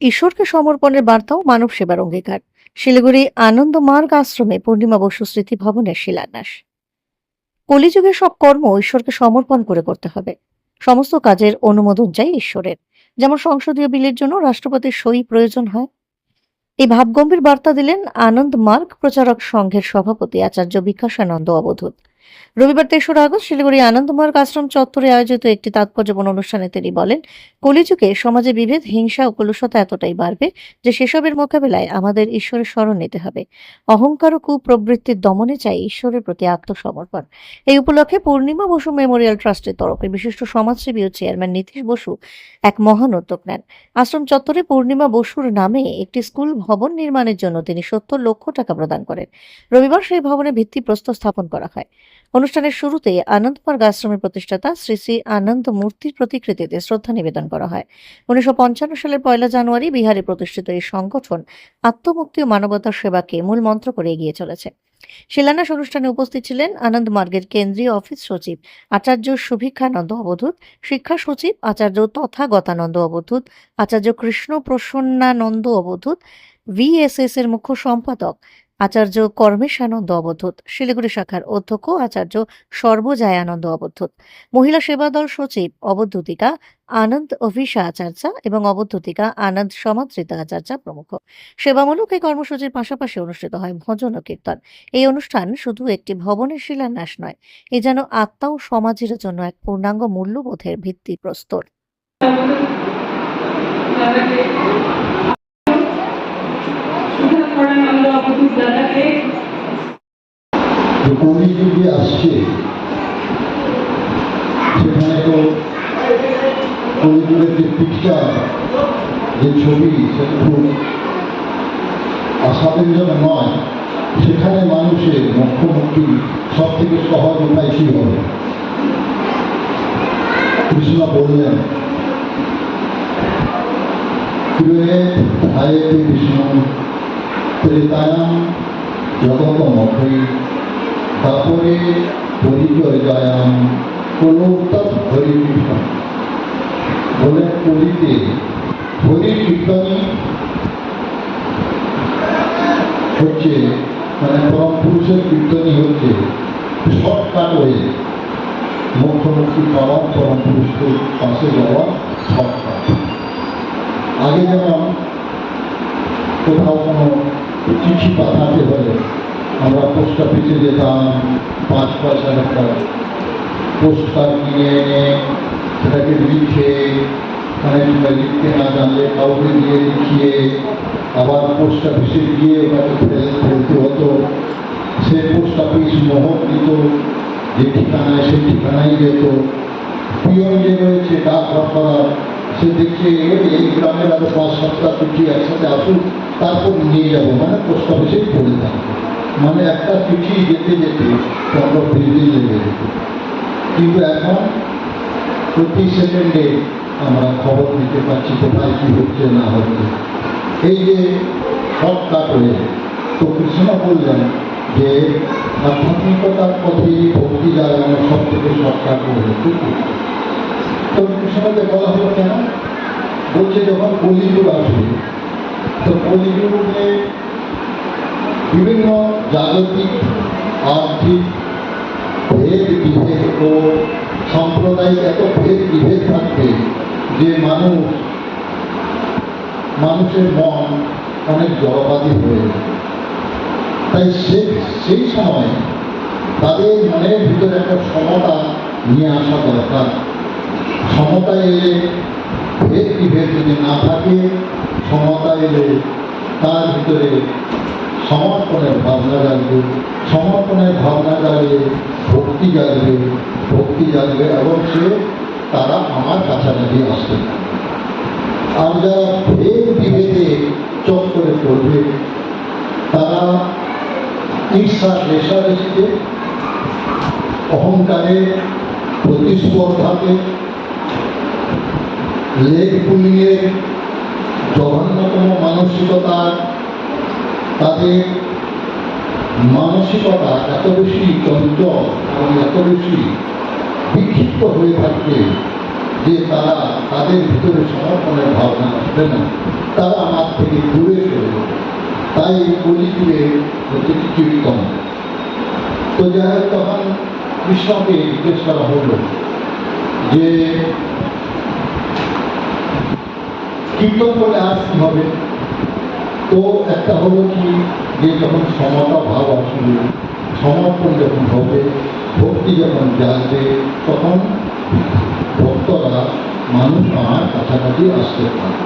ঈশ্বরকে সমর্পণের বার্তাও মানব সেবার অঙ্গীকার। শিলিগুড়ি আনন্দ মার্গ আশ্রমে পূর্ণিমা বসু স্মৃতি ভবনের শিলান্যাস। কলিযুগের সব কর্ম ঈশ্বরকে সমর্পণ করে করতে হবে। সমস্ত কাজের অনুমোদন চাই ঈশ্বরের। যেমন সংসদীয় বিলের জন্য রাষ্ট্রপতির সই প্রয়োজন হয়। এই ভাবগম্ভীর বার্তা দিলেন আনন্দ মার্গ প্রচারক সংঘের সভাপতি আচার্য বিকাশানন্দ অবধূত। রবিবার তেসরা আগস্ট শিলিগুড়ি আনন্দমার্গ আশ্রম চত্বরে আয়োজিত একটি তাৎপর্যপূর্ণ অনুষ্ঠানে তিনি বলেন, কলিযুগে সমাজে বিভেদ, হিংসা ও কলুষতা এতটাই বাড়বে যে সেসবের মোকাবেলায় আমাদের ঈশ্বরের স্মরণ নিতে হবে। অহংকার ও কুপ্রবৃত্তির দমনে চাই ঈশ্বরের প্রতি আত্মসমর্পণ। এই উপলক্ষে পূর্ণিমা বসু মেমোরিয়াল ট্রাস্টের তরফে বিশিষ্ট সমাজসেবী ও চেয়ারম্যান নীতিশ বসু এক মহান উদ্যোগ নেন। আশ্রম চত্বরে পূর্ণিমা বসুর নামে একটি স্কুল ভবন নির্মাণের জন্য তিনি সত্তর লক্ষ টাকা প্রদান করেন। রবিবার সেই ভবনে ভিত্তিপ্রস্তর স্থাপন করা হয়। অনুষ্ঠানের শুরুতে আনন্দমার্গ আশ্রমের প্রতিষ্ঠাতা শ্রী শ্রী আনন্দ মূর্তির প্রতিকৃতিতে শ্রদ্ধা নিবেদন করা হয়। উনিশশো পঞ্চান্ন সালের পয়লা জানুয়ারি বিহারে প্রতিষ্ঠিত এই সংগঠন আত্মমুক্তি ও মানবতার সেবাকে মূল মন্ত্র করে এগিয়ে চলেছে। শিলান্যাস অনুষ্ঠানে উপস্থিত ছিলেন আনন্দ মার্গের কেন্দ্রীয় অফিস সচিব আচার্য সুভিক্ষানন্দ অবধূত, শিক্ষা সচিব আচার্য তথাগতানন্দ অবধূত, আচার্য কৃষ্ণ প্রসন্নানন্দ অবধূত ভিএসএস এর মুখ্য সম্পাদক আচার্য কর্মেশানন্দ অবধূত, শিলিগুড়ি শাখার অধ্যক্ষ আচার্য সর্বজয়ানন্দ অবধূত, মহিলা সেবা দল সচিব অবধূতিকা আনন্দ অভিষা আচার্যা এবং অবধূতিকা আনন্দ সমাদৃতা আচার্য প্রমুখ। সেবামূলক এই কর্মসূচির পাশাপাশি অনুষ্ঠিত হয় ভজন ও কীর্তন। এই অনুষ্ঠান শুধু একটি ভবনের শিলান্যাস নয়, এ যেন আত্মা ও সমাজের জন্য এক পূর্ণাঙ্গ মূল্যবোধের ভিত্তি প্রস্তর। দাদাকে সুধা পড়ানন্দ অবধূত দাদাকে যে আসছে, সেখানে তো কলিযুগের যে পিকচার যে ছবি সেটা নয়, সেখানে মানুষের মুখ্যমন্ত্রী সব থেকে সহজ উপায় কি হবে? কৃষ্ণ বললেন বিষ্ণু ত্রেতায়াম জগতমখৈ তারপরে পরিচয় যায়াম কোনোত্তর হরি কীর্তন বলে কলিতে হরি কীর্তনই হচ্ছে মানে পরম পুরুষের কীর্তনই হচ্ছে শর্টকাট ওয়ে মুখ্যমন্ত্রী পাওয়া পরম পুরুষের পাশে যাওয়া শর্টকাট আগে যেমন কোথাও কোনো চিঠি পাঠাতে হলে আমরা পোস্ট অফিসে যেতাম, পাঁচ পয়সার একটা পোস্ট কার্ড কিনে এনে সেটাকে লিখে অনেক সময় লিখতে না জানলে কাউকে দিয়ে লিখিয়ে আবার পোস্ট অফিসে গিয়ে ওটাকে ফেলে ফেলতে হতো। সে পোস্ট অফিস মোহর দিত যে ঠিকানায়, সেই ঠিকানায় যেত। পিয়ন যে রয়েছে ডাক করার সে দেখছে এই গ্রামের আরও পাঁচ সাতটা চিঠি একসাথে আসুক তারপর নিয়ে যাব। মানে পোস্ট অফিসেই পড়ে মানে একটা চিঠি যেতে যেতে, পনেরো কুড়ি লেগে যেত। কিন্তু এখন প্রতি সেকেন্ডে আমরা খবর দিতে পারছি কোথায় কী হচ্ছে, না হচ্ছে। এই যে শর্টকাট হয়ে তো কৃষ্ণ বললেন যে আধ্যাত্মিকতার পথে ভক্তি জাগানো সব থেকে শর্টকাট হয়ে ঠিক বলা হলো কেন? বলছে যখন কলিযুগ আসবে, তো কলিযুগে বিভিন্ন জাগতিক, আর্থিক ভেদ বিভেদ ও সাম্প্রদায়িক এত ভেদ বিভেদ থাকবে যে মানুষ, মানুষের মন অনেক জড়বাদী হয়ে তাই সে, সেই সময় তাদের মনের ভিতরে একটা সমতা নিয়ে আসা দরকার। সমতা এলে ভেদ বিভেদ যদি না থাকে সমতা এলে তার ভিতরে সমর্পণের ভাবনা জাগবে। সমর্পণের ভাবনা জাগলে ভক্তি জাগবে। ভক্তি জাগবে এবং সে তারা আমার কাছাকাছি আসবে আর যারা ভেদ বিভেদে চক্করে পড়বে, তারা ঈর্ষা রেশারেশিতে অহংকারে, প্রতিস্পর্ধাতে লেগ পুলিংয়ের জঘন্যতম মানসিকতা তাদের মানসিকতা এত বেশি চঞ্চল এবং এত বেশি বিক্ষিপ্ত হয়ে থাকবে যে তারা তাদের ভিতরে সমর্পণের ভাবনা আসবে না। তারা আমার থেকে দূরে যাবে। তাই এই কলিযুগে হচ্ছে কীর্তন তো যাই হোক, তখন কৃষ্ণকে জিজ্ঞেস করা হলো যে কীর্তন করলে আর কি হবে। তো একটা হলো কি, যে যখন সমতা ভাব আসবে, সমর্পণ যখন হবে, ভক্তি যখন জাগবে, তখন ভক্তরা, মানুষ আমার কাছাকাছি আসতে পারে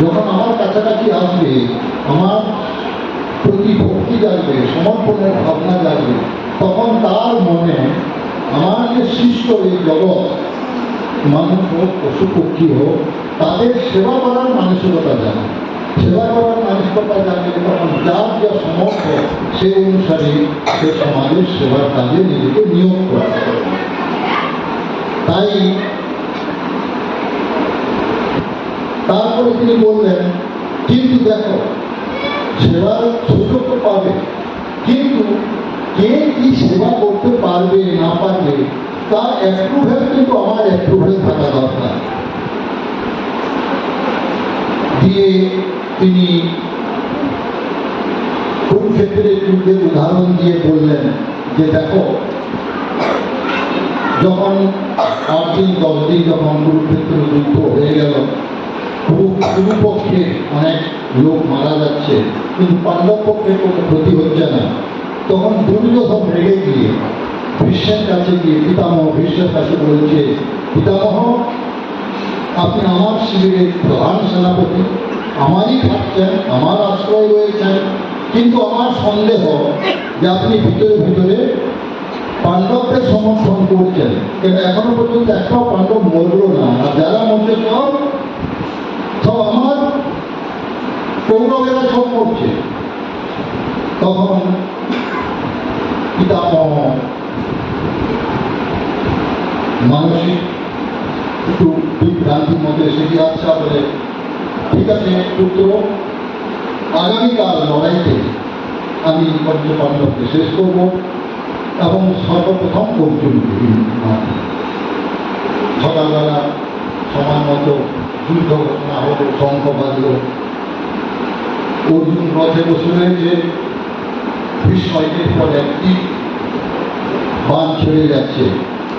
যখন আমার কাছাকাছি আসবে, আমার প্রতি ভক্তি জাগবে, সমর্পণের ভাবনা জাগবে, তখন তার মনে আমার যে সৃষ্ট এই জগৎ, মানুষ হোক পশু পক্ষী হোক তাদের সেবা করার মানসিকতা জানে। সেবা করার মানসিকতা জানলে তখন যার যা সমর্থ সেই অনুসারে সে সমাজের সেবার কাজে নিজেকে নিয়োগ করে। তাই তারপরে তিনি বললেন, কিন্তু দেখো সেবার সুযোগ তো পাবে, কিন্তু কে কি সেবা করতে পারবে না পারবে তার অ্যাপ্রুভেল কিন্তু আমার অ্যাপ্রুভেল থাকা দরকার। দিয়ে তিনি কুরুক্ষেত্রের যুদ্ধের উদাহরণ দিয়ে বললেন যে দেখো, যখন আট দিন দশ দিন যখন কুরুক্ষেত্র যুদ্ধ হয়ে গেল পক্ষে অনেক লোক মারা যাচ্ছে, কিন্তু পাণ্ডব পক্ষে কোনো ক্ষতি হচ্ছে না। তখন দুর্যোধন রেগে গিয়ে, ভীষ্মের কাছে গিয়ে পিতামহ ভীষ্মের কাছে বলছে, পিতামহ আপনি আমার শিবিরের প্রধান সেনাপতি, আমারই থাকছেন আমার আশ্রয় রয়েছেন। কিন্তু আমার সন্দেহ যে আপনি ভিতরে ভিতরে পাণ্ডবকে সমর্থন করছেন। কিন্তু এখনও পর্যন্ত একটাও পাণ্ডব মরল না। আর যারা মরছে সব সব আমার কৌরবেরা সব করছে তখন পিতামহ মানসিক বিভ্রান্তির মধ্যে গিয়ে আচ্ছা বলে। ঠিক আছে পুত্র আগামীকাল লড়াইতে আমি পঞ্চপাণ্ডবকে শেষ করব এবং সর্বপ্রথম অর্জুনকে সকালবেলা সময় মতো যুদ্ধ ঘোষণা হলো শঙ্খ বাজল। অর্জুন রথে বসে রয়েছে। বিস্ময়ের পর একটি বান ছেড়ে যাচ্ছে।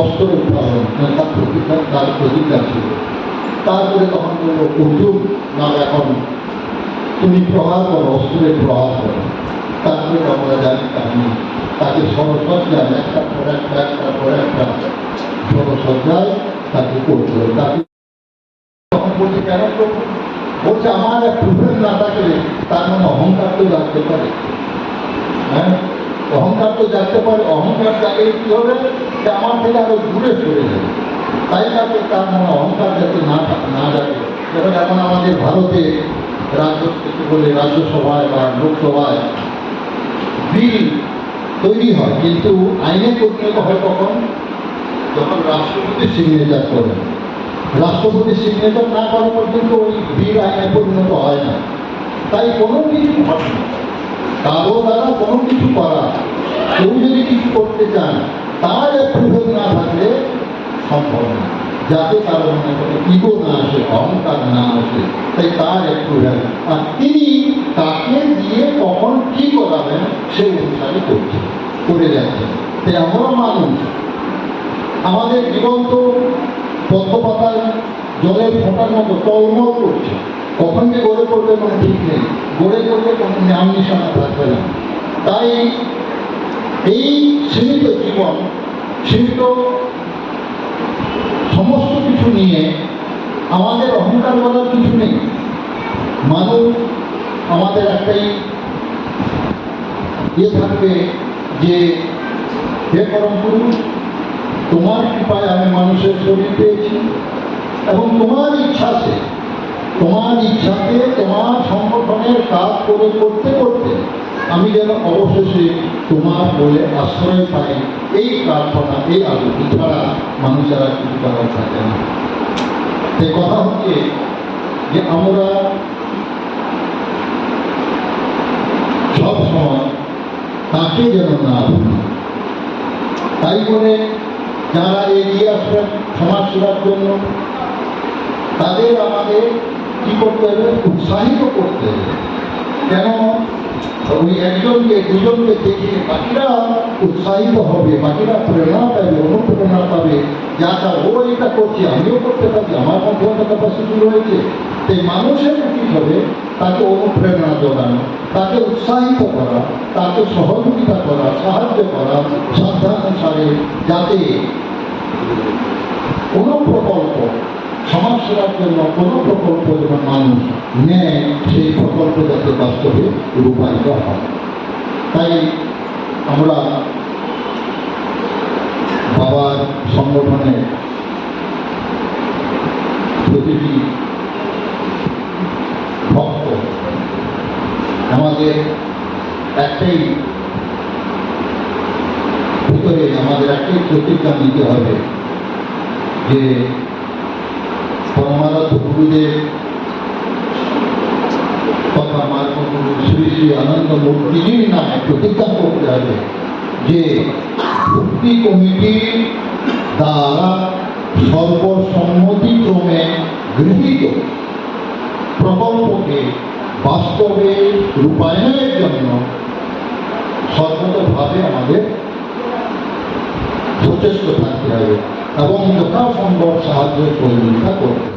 অস্ত্র উদ্ভাবন মানে তার প্রতিজ্ঞা তার প্রতিজ্ঞা ছিল। তারপরে তখন বলল, অর্জুন, না, এখন তুমি প্রহার করো অস্ত্রের প্রহার করো। তারপরে আমরা জানি কাহিনী। তাকে সরসজ্জায় একটা পর একটা একটা পর একটা সরসজ্জায় তাকে করতে হবে তাকে তখন বলছে, কেন প্রভু বলছে, আমার এক প্রভেদ না থাকলে তার মানে অহংকার তো জানতে পারে। হ্যাঁ? অহংকার তো জানতে পারে। অহংকার জাগলে কি হবে? যে আমার থেকে আরও দূরে সরে যাবে তাই তাকে তার মনে অহংকার যাতে না না জাগে। যেমন এখন আমাদের ভারতে রাজ্য বলে রাজ্যসভায় বা লোকসভায় বিল তৈরি হয়, কিন্তু আইনে পরিণত হয় কখন? যখন রাষ্ট্রপতি সিগনেচার করেন রাষ্ট্রপতি সিগনেচার না করা পর্যন্ত ওই বিল আইনে পরিণত হয় না। তাই কোনো কিছু ঘটে না। কারও দ্বারা কোনো কিছু করা। কেউ যদি কিছু করতে চান তার অ্যাপ্রুভেল না থাকলে সম্ভব না। যাতে তার মনে করে ইগো না আসে, অহংকার না আসে, তাই তার অ্যাপ্রুভেল আর তিনি তাকে দিয়ে কখন কি করাবেন, সেই অনুসারে করছে, করে যাচ্ছেন তাই আমরা মানুষ, আমাদের জীবন তো পদ্মপাতার জলের ফোঁটার মতো টলমল করছে। কখন যে গড়ে পড়বে কোনো ঠিক নেই, গড়ে পড়লে কোনো নাম নিশানা থাকবে না। তাই এই সীমিত জীবন, সীমিত সমস্ত কিছু নিয়ে আমাদের অহংকার বলার কিছু নেই। মানুষ আমাদের একটাই ইয়ে থাকবে যে, হে পরম পুরুষ, তোমার কৃপায় আমি মানুষের শরীর পেয়েছি এবং তোমার ইচ্ছাতে তোমার ইচ্ছাতে, তোমার সংগঠনের কাজ করে করতে করতে আমি যেন অবশেষে তোমার বলে আশ্রয় পাই এই প্রার্থনা, এই আলোচনা ছাড়া মানুষের কিছু করার থাকে না। সে কথা হচ্ছে যে আমরা সব সময় তাকে যেন না ভুলি। তাই বলে যারা এগিয়ে আসবেন সমাজ সেবার জন্য, তাদের আমাদের কি করতে হবে? উৎসাহিত করতে হবে। কেন? একজনকে, দুজনকে দেখে বাকিরা উৎসাহিত হবে, বাকিরা প্রেরণা পাবে, অনুপ্রেরণা পাবে। যা তা ও এটা করছে, আমিও করতে পারি আমার মধ্যে একটা ক্যাপাসিটি রয়েছে। সেই মানুষের উচিত হবে? তাকে অনুপ্রেরণা জোগানো তাকে উৎসাহিত করা, তাকে সহযোগিতা করা, সাহায্য করা সাধ্যানুসারে যাতে কোনো সমাজ সেবার জন্য কোনো প্রকল্প যেন মানুষ নেয়, সেই প্রকল্প যাতে বাস্তবে রূপায়িত হয়। তাই আমরা বাবার সংগঠনের প্রতিটি ভক্ত আমাদের একটাই ভিতরে আমাদের একটাই প্রতিজ্ঞা নিতে হবে যে গুরুদেব তথা মার্গ গুরু শ্রী শ্রী আনন্দ মূর্তির নামে প্রতিজ্ঞা করতে হবে যে ভক্তি কমিটির দ্বারা সর্বসম্মতিক্রমে গৃহীত প্রকল্পকে বাস্তবে রূপায়ণের জন্য সর্বতভাবে আমাদের সচেষ্ট থাকতে হবে এবং যথাসম্ভব সাহায্য সহযোগিতা করতে হবে।